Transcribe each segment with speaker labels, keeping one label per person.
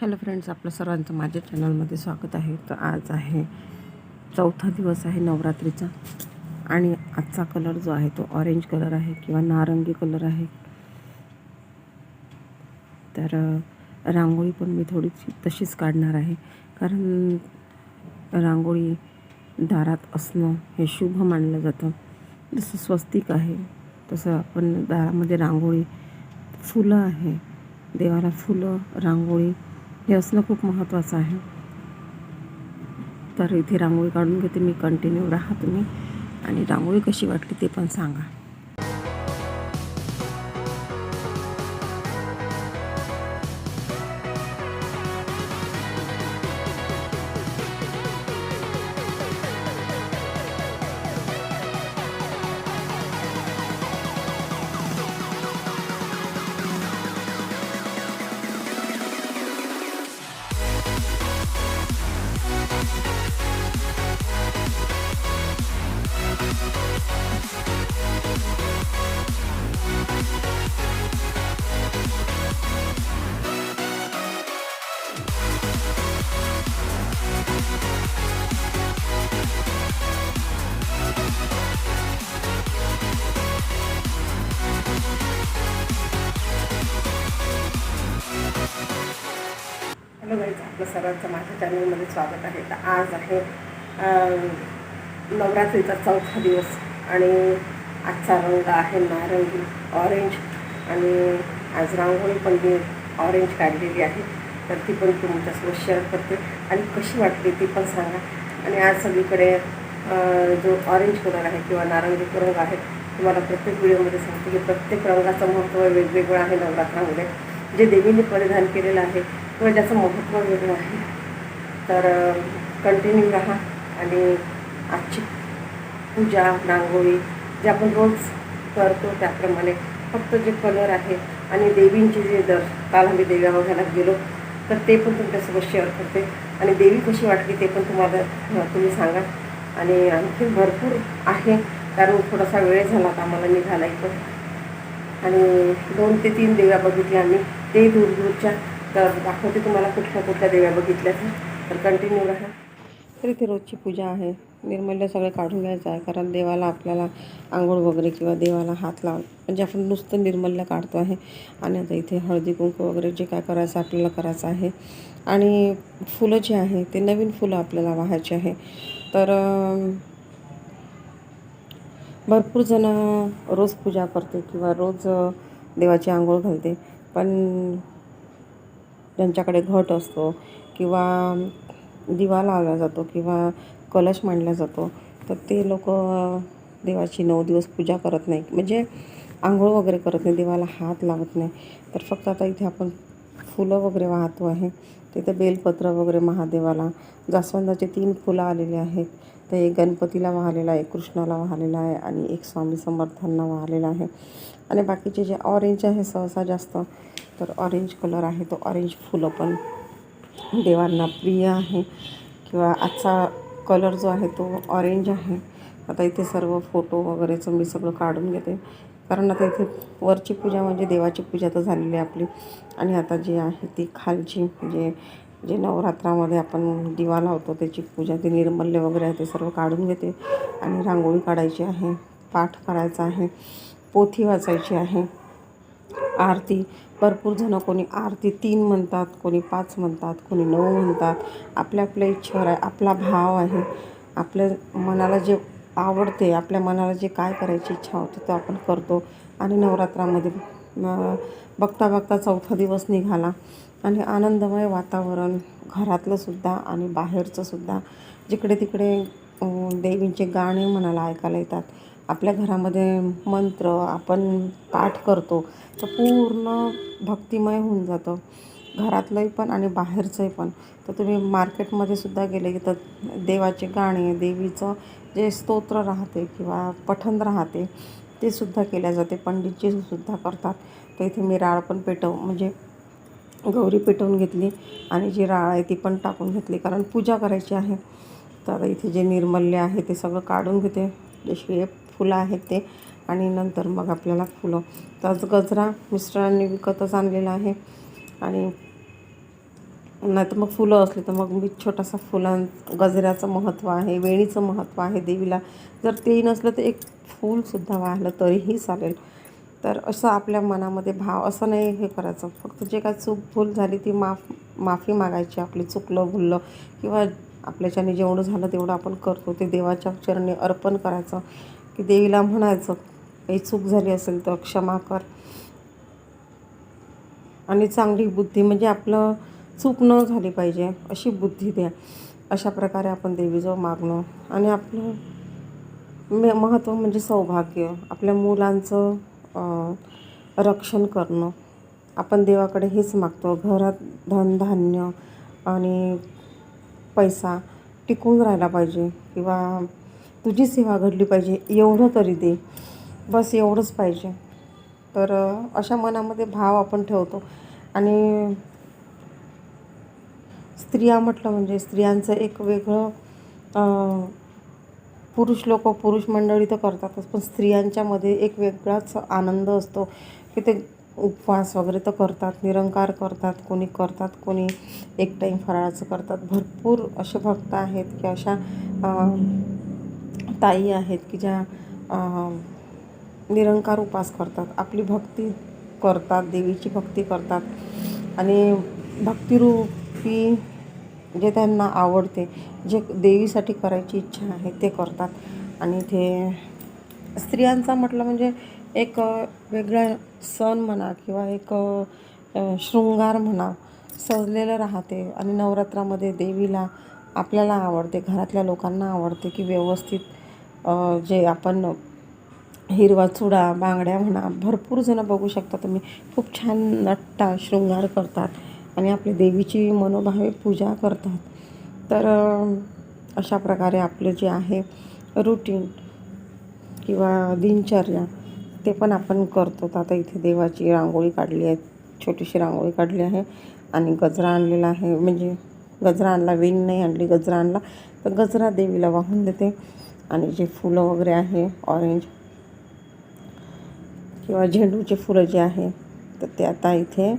Speaker 1: Hello friends आपलं सर्वांचं माझ्या चॅनलमध्ये स्वागत आहे. तर आज आहे चौथा दिवस आहे नवरात्रीचा आणि आजचा कलर जो आहे तो ऑरेंज कलर आहे किंवा नारंगी कलर आहे. तर रांगोळी पण मी थोडीशी तशीच काढणार आहे. कारण रांगोळी दारात असणं हे शुभ मानलं जातं. जसं स्वस्तिक आहे तसं आपण दारामध्ये रांगोळी फुलं आहे. देवाला फुलं रांगोळी हे असणं खूप महत्त्वाचं आहे. तर इथे रांगोळी काढून घेते मी कंटिन्यू राहा तुम्ही. आणि रांगोळी कशी वाटली ते पण सांगा. गाईज सर्वांचं माझ्या चॅनलमध्ये स्वागत आहे. तर आज आहे नवरात्रीचा चौथा दिवस आणि आजचा रंग आहे नारंगी ऑरेंज आणि आज रांगोळी पण मी ऑरेंज काढलेली आहे. तर ती पण तुमच्यासोबत शेअर करते आणि कशी वाटली ती पण सांगा. आणि आज सगळीकडे जो ऑरेंज कलर आहे किंवा नारंगी रंग आहे तुम्हाला प्रत्येक व्हिडिओमध्ये सांगते की प्रत्येक रंगाचं महत्त्व वेगवेगळं आहे नवरात्रामध्ये. जे देवीने परिधान केलेलं आहे किंवा ज्याचं महत्त्व वेगळं आहे. तर कंटिन्यू राहा आणि आजची पूजा रांगोळी जे आपण रोज करतो त्याप्रमाणे फक्त जे कलर आहे आणि देवींचे जे दर काल आम्ही देव्या बघायला गेलो तर ते पण तुमच्यासोबत शेअर करते. आणि देवी कशी वाटली ते पण तुम्हाला तुम्ही सांगा. आणि आणखी भरपूर आहे कारण थोडासा वेळ झाला आता आम्हाला निघाला इथं. आणि दोन ते तीन देव्या बघितल्या आम्ही ते दूर दूरच्या तर दाखवते तुम्हाला कुठल्या कुठल्या देव्या बघितल्या तर कंटिन्यू राहा. तर इथे रोजची पूजा आहे. निर्मल्य सगळं काढून घ्यायचं आहे. कारण देवाला आपल्याला आंघोळ वगैरे किंवा देवाला हात लाव म्हणजे आपण नुसतं निर्मल्य काढतो आहे. आणि आता इथे हळदी कुंकू वगैरे जे काय करायचं आपल्याला करायचं आहे. आणि फुलं जे आहे ते नवीन फुलं आपल्याला वाहायचे आहे. तर भरपूर जण रोज पूजा करते किंवा रोज देवाची आंघोळ घालते. पण ज्यांच्याकडे घट असतो किंवा दिवा लावला जातो किंवा कलश मांडला जातो तर ते लोक देवाची नऊ दिवस पूजा करत नाही म्हणजे आंघोळ वगैरे करत नाही देवाला हात लावत नाही. तर फक्त आता इथे आपण फुलं वगैरे वाहतो आहे. तिथे बेलपत्र वगैरे महादेवाला जास्वंदाचे तीन फुलं आलेले आहेत. तर एक गणपतीला वाहलेलं आहे कृष्णाला वाहलेला आहे आणि एक स्वामी समर्थांना वाहलेला आहे. आणि बाकीचे जे ऑरेंज आहे सहसा जास्त तर ऑरेंज कलर आहे. तो ऑरेंज फुलं पण देवांना प्रिय आहे. किंवा आजचा कलर जो आहे तो ऑरेंज आहे. आता इथे सर्व फोटो वगैरेचं मी सगळं काढून घेते. कारण आता इथे वरची पूजा म्हणजे देवाची पूजा तर झालेली आहे आपली. आणि आता जी आहे ती खालची म्हणजे जे नवरात्रामध्ये आपण दिवा लावतो त्याची पूजा ते निर्मल्य वगैरे आहे ते सर्व काढून घेते. आणि रांगोळी काढायची आहे पाठ करायचा आहे पोथी वाचायची आहे. आरती. भरपूर जणं कोणी आरती तीन म्हणतात कोणी पाच म्हणतात कोणी नऊ म्हणतात. आपल्या आपल्या इच्छेवर आहे आपला भाव आहे. आपल्या मनाला जे आवडते आपल्या मनाला जे काय करायची इच्छा होते तो आपण करतो. आणि नवरात्रामध्ये बघता बघता चौथा दिवस निघाला. आणि आनंदमय वातावरण घरातलंसुद्धा आणि बाहेरचंसुद्धा जिकडे तिकडे देवींचे गाणे मनाला ऐकायला येतात. आपल्या घरामध्ये मंत्र आपण पाठ करतो तर पूर्ण भक्तिमय होऊन जातं. घरातलंही पण आणि बाहेरचंही पण. तर तुम्ही मार्केटमध्ये सुद्धा गेले की तर देवाचे गाणे देवीचं जे स्तोत्र राहते किंवा पठण राहते ते सुद्धा केल्या जाते. पंडितजी सुद्धा करतात. तर इथे मी राळ पण पेटव म्हणजे गौरी पेटवून घेतली आणि जी राळ आहे ती पण टाकून घेतली. कारण पूजा करायची आहे. तर आता इथे जे निर्मल्य आहे ते सगळं काढून घेते. जशी फुलं आहेत ते. आणि नंतर मग आपल्याला फुलं. तर गजरा मिस्टरांनी विकतच आणलेला आहे. आणि नाही तर मग फुलं असली तर मग मी छोटासा फुलां गजऱ्याचं महत्त्व आहे वेणीचं महत्त्व आहे देवीला. जर तेही नसलं तर एक फूलसुद्धा वाहिलं तरीही चालेल. तर असं आपल्या मनामध्ये भाव असं नाही हे करायचं. फक्त जे काय चूक भूल झाली ती माफ माफी मागायची आपली चुकलं भुललं किंवा आपल्याच्याने जेवढं झालं तेवढं आपण करतो. ते देवाच्या चरणी अर्पण करायचं. की देवीला म्हणायचं काही चूक झाली असेल तर क्षमा कर. आणि चांगली बुद्धी म्हणजे आपलं चूक न झाली पाहिजे अशी बुद्धी द्या. अशा प्रकारे आपण देवीजवळ मागणं आणि आपलं मे महत्त्व म्हणजे सौभाग्य आपल्या मुलांचं रक्षण करणं. आपण देवाकडे हेच मागतो घरात धनधान्य आणि पैसा टिकून राहिला पाहिजे किंवा तुझी सेवा घडली पाहिजे एवढं तरी दे. बस एवढंच पाहिजे. तर अशा मनामध्ये भाव आपण ठेवतो. आणि स्त्रिया म्हटलं म्हणजे स्त्रियांचं एक वेगळं पुरुष लोक पुरुष मंडळी तर करतातच पण स्त्रियांच्यामध्ये एक वेगळाच आनंद असतो की ते उपवास वगैरे तर करतात निरंकार करतात कोणी करतात कोणी एक टाईम फराळाचं करतात. भरपूर असे भक्त आहेत की अशा ताई आहेत की ज्या निरंकार उपास करतात आपली भक्ती करतात देवीची भक्ती करतात. आणि भक्तिरूपी जे त्यांना आवडते जे देवीसाठी करायची इच्छा आहे ते करतात. आणि ते स्त्रियांचा म्हटलं म्हणजे एक वेगळा सण म्हणा किंवा एक शृंगार म्हणा सजलेलं राहते. आणि नवरात्रामध्ये देवीला आपल्याला आवडते घरातल्या लोकांना आवडते की व्यवस्थित जे आपण हिरवा चुडा बांगड्या म्हणा भरपूर जणं बघू शकता तुम्ही. खूप छान नट्टा शृंगार करतात आणि आपली देवीची मनोभावे पूजा करतात. तर अशा प्रकारे आपले जे आहे रुटीन किंवा दिनचर्या ते पण आपण करतो. आता इथे देवाची रांगोळी काढली आहे छोटीशी रांगोळी काढली आहे आणि गजरा आणलेला आहे. म्हणजे गजरा आणला वेण नाही आणली गजरा आणला तर गजरा देवीला वाहून देते. आणि जे फुलं वगैरे आहे ऑरेंज किंवा झेंडूचे फुलं जे आहे तर ते आता इथे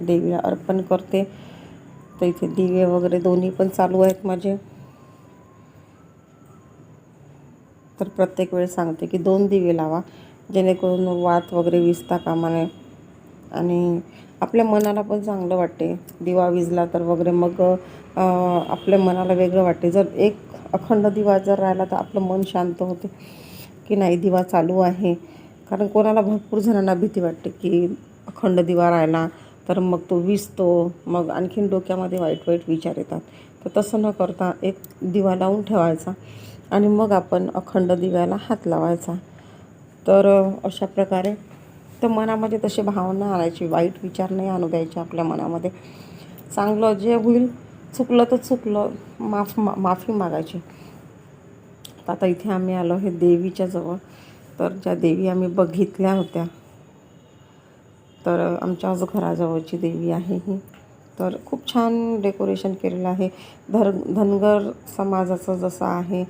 Speaker 1: देवीला अर्पण करते. तर इथे दिवे वगैरे दोन्ही पण चालू आहेत माझे. तर प्रत्येक वेळेस सांगते की दोन दिवे लावा जेणेकरून वात वगैरे विसता कामा नये आणि आपल्या मनाला पण चांगलं वाटते. दिवा विजला तर वगैरे मग आपल्या मनाला वेगळं वाटते. जर एक अखंड दिवा जर राहिला तर आपलं मन शांत होते. की नाही दिवा चालू आहे. कारण कोणाला भरपूर जणांना भीती वाटते की अखंड दिवा राहिला तर मग तो विजतो. मग आणखीन डोक्यामध्ये वाईट वाईट विचार येतात. तर तसं न करता एक दिवा लावून ठेवायचा आणि मग आपण अखंड दिव्याला हात लावायचा. तर अशा प्रकारे तर मनामध्ये तशी भावना आणायची वाईट विचार नाही आणू द्यायचे आपल्या मनामध्ये. चांगलं जे होईल चुकलं तर चुकलं माफ मा माफी मागायची. तर आता इथे आम्ही आलो हे देवीच्या जवळ. तर ज्या देवी आम्ही बघितल्या होत्या तर आमच्या घराजवळची देवी आहे ही. तर खूप छान डेकोरेशन केलेलं आहे. धर धनगर समाजाचं जसं आहे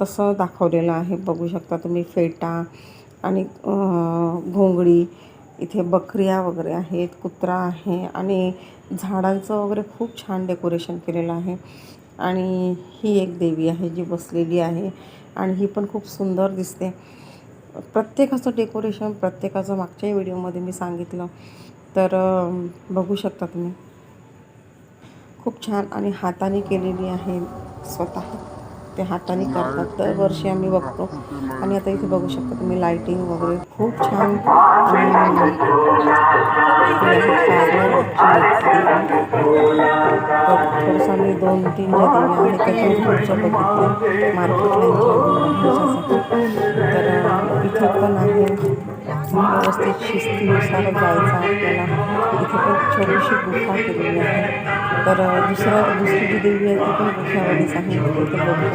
Speaker 1: तसं दाखवलेलं आहे. बघू शकता तुम्ही फेटा आणि घोंगडी इथे बकऱ्या वगैरे आहेत कुत्रा आहे आणि झाडांचं वगैरे खूप छान डेकोरेशन केलेलं आहे. आणि ही एक देवी आहे जी बसलेली आहे आणि ही पण खूप सुंदर दिसते. प्रत्येकाचं डेकोरेशन प्रत्येकाचं मागच्याही व्हिडिओमध्ये मी सांगितलं. तर बघू शकता तुम्ही. खूप छान आणि हाताने केलेली आहे स्वतः. ते हाताने करतात. दरवर्षी आम्ही बघतो. आणि आता इथे बघू शकता तुम्ही लाईटिंग वगैरे खूप छान. थोडंसं आम्ही दोन तीन ज्या देव्या आहेत त्याच्यावर पुढच्या बघितल्या. मार्केटला तर इथे पण आहे. व्यवस्थित शिस्तीनुसार जायचं आपल्याला. इथे पण छोटीशी गुफा केलेली आहे. तर दुसरं दुसरी जी देवी आहे ती पण गुफावालीच आहे. इथे बघू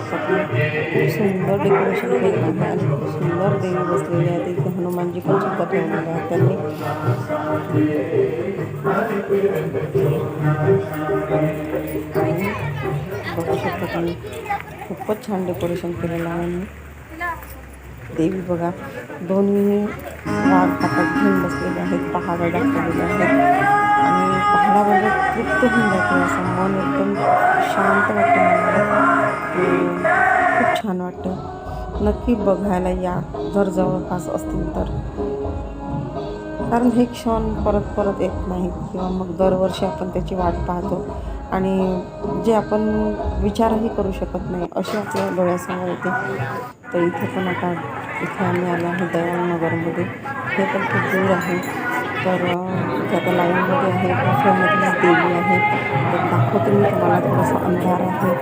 Speaker 1: शकतात खूप सुंदर डेकोरेशन केलेलं आहे. आणि खूप सुंदर देवी बसलेली आहे. तिथे हनुमानजी पण सुद्धा ठेवलेले आहेत त्यांनी. बघू शकता तुम्ही. खूपच छान डेकोरेशन केलेलं आहे. आणि देवी बघा. दोन्ही वाघ हातात घेऊन बसलेले आहेत पहाडं दाखवलेले आहेत. आणि पाहायला म्हणजे तृप्त होऊन असं मन एकदम शांत वाटतं खूप छान वाटतं. नक्की बघायला या जर जवळपास असतील तर. कारण हे क्षण परत परत येत नाहीत किंवा मग दरवर्षी आपण त्याची वाट पाहतो. आणि जे आपण विचारही करू शकत नाही असे आपल्या डोळ्यासमोर येते. तर इथे पण आता इथे आम्ही आलो आहे दयानगरमध्ये. हे पण खूप दूर आहे. तर इथे आता लाईनमध्ये आहे. गुफेमधलीच देवी आहे. तर दाखवतो मी तुम्हाला थोडासा अंधार आहे.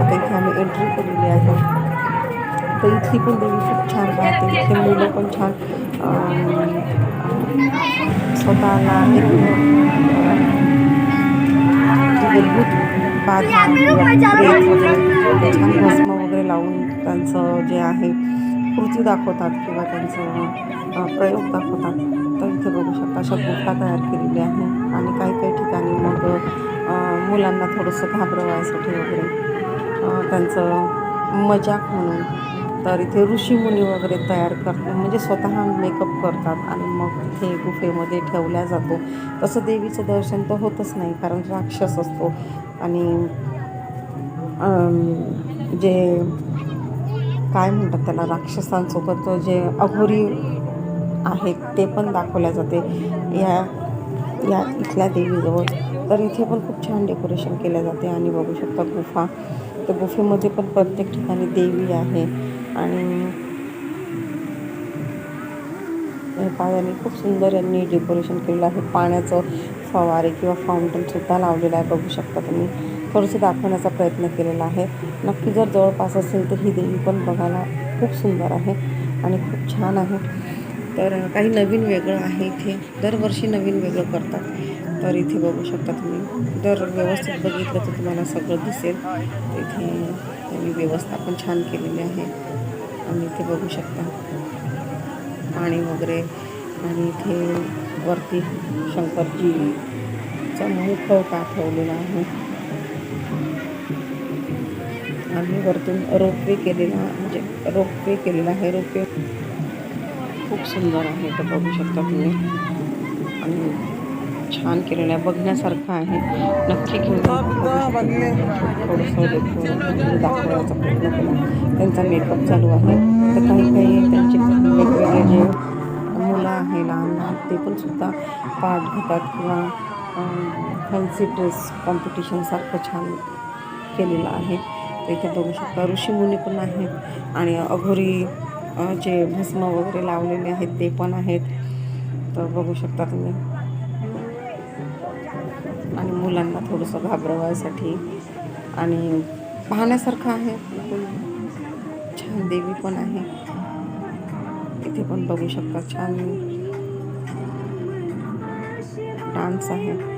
Speaker 1: आता इथे आम्ही एंट्री केलेली आहे. तर इथली पण देवी खूप छान राहते इथे मुलं पण छान स्वतःला एक बाधा वगैरे छान भस्म वगैरे लावून त्यांचं जे आहे कृती दाखवतात किंवा त्यांचं प्रयोग दाखवतात. तर इथे बघू शकता अशा गुफा तयार केलेली आहे. आणि काही काही ठिकाणी मग मुलांना थोडंसं घाबरवायसाठी वगैरे त्यांचं मजाक म्हणून. तर इथे ऋषीमुनी वगैरे तयार करतात म्हणजे स्वतः मेकअप करतात आणि मग तिथे गुफेमध्ये ठेवल्या जातो. तसं देवीचं दर्शन तर होतच नाही कारण राक्षस असतो. आणि जे काय म्हणतात त्याला राक्षसांसोबत जे अघोरी आहेत ते पण दाखवल्या जाते या या इथल्या देवीजवळ. तर इथे पण खूप छान डेकोरेशन केलं जाते आणि बघू शकता गुफा. तर गुफेमध्ये पण प्रत्येक ठिकाणी देवी आहे आणि पायाने खूप सुंदर यांनी डेकोरेशन केलेलं आहे. पाण्याचं फवारे किंवा फाउंटनसुद्धा लावलेलं आहे. बघू शकता तुम्ही. थोडंसं दाखवण्याचा प्रयत्न केलेला आहे. नक्की जर जवळपास असेल तर ही देवी पण बघायला खूप सुंदर आहे आणि खूप छान आहे. तर काही नवीन वेगळं आहे इथे. दरवर्षी नवीन वेगळं करतात. तर इथे बघू शकता तुम्ही. दर व्यवस्थित बघितलं तर तुम्हाला सगळं दिसेल. तर इथे त्यांनी व्यवस्था पण छान केलेली आहे. आणि इथे बघू शकता. पाणी वगैरे आणि इथे वरती शंकरजीचा मुखवटा ठेवलेला आहे. आणि वरतून रोपवे केलेला म्हणजे रोपवे केलेला आहे रोपवे खूप सुंदर आहे तर बघू शकता तुम्ही. आणि छान केलेलं आहे बघण्यासारखं आहे. नक्की घेऊन थोडंसं देखो- दाखवण्याचा प्रयत्न केला त्यांचा मेकअप चालू आहे. तर काही काही त्यांचे वेगवेगळे जे मुलं आहे लहान लहान ते पण सुद्धा पार्ट घेतात किंवा फॅन्सी ड्रेस कॉम्पिटिशनसारखं छान केलेलं आहे. इथे बघू शकता. ऋषीमुनी पण आहेत. आणि अघोरी जे भस्म वगैरे लावलेले आहेत ते पण आहेत. तर बघू शकता तुम्ही. आणि मुलांना थोडंसं घाबरवायसाठी. आणि पाहण्यासारखं आहे. छान देवी पण आहे. इथे पण बघू शकता छान डान्स आहे.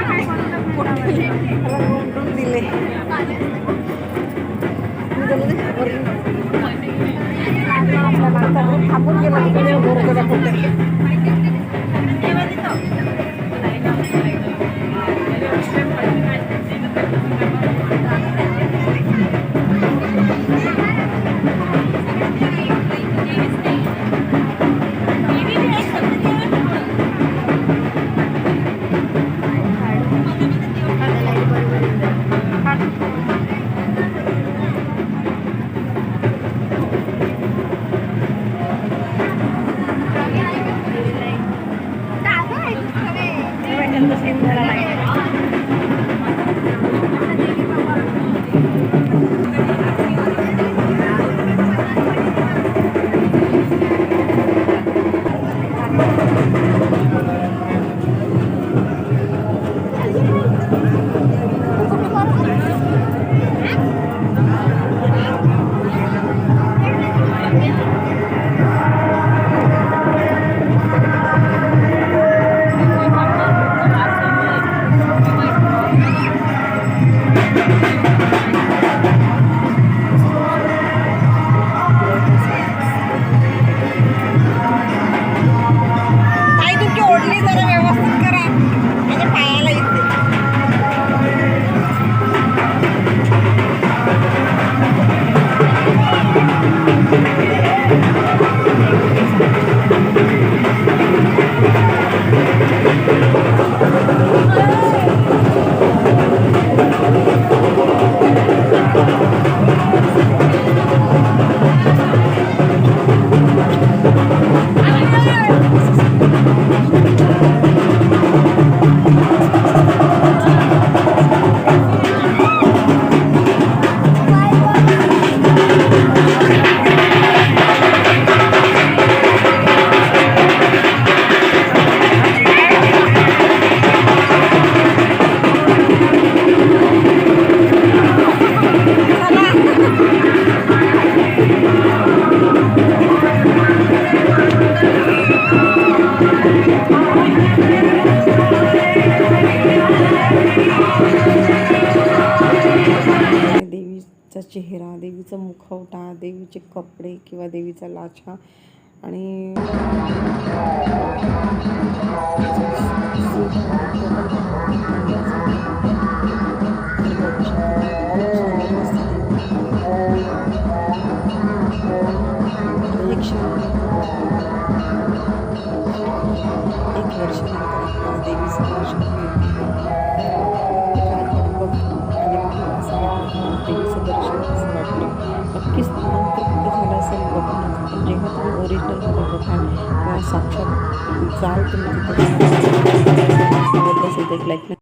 Speaker 2: Bili. Maaf, maaf, maaf. Ampun, dia lagi
Speaker 1: punya. देवीचे कपडे किंवा देवीचा लाछा. आणि असेल बघा जेव्हा तुम्ही ओरिजिनलमध्ये बघाल किंवा साक्षात जाल तुम्ही तिथे असेल तर एक लाईक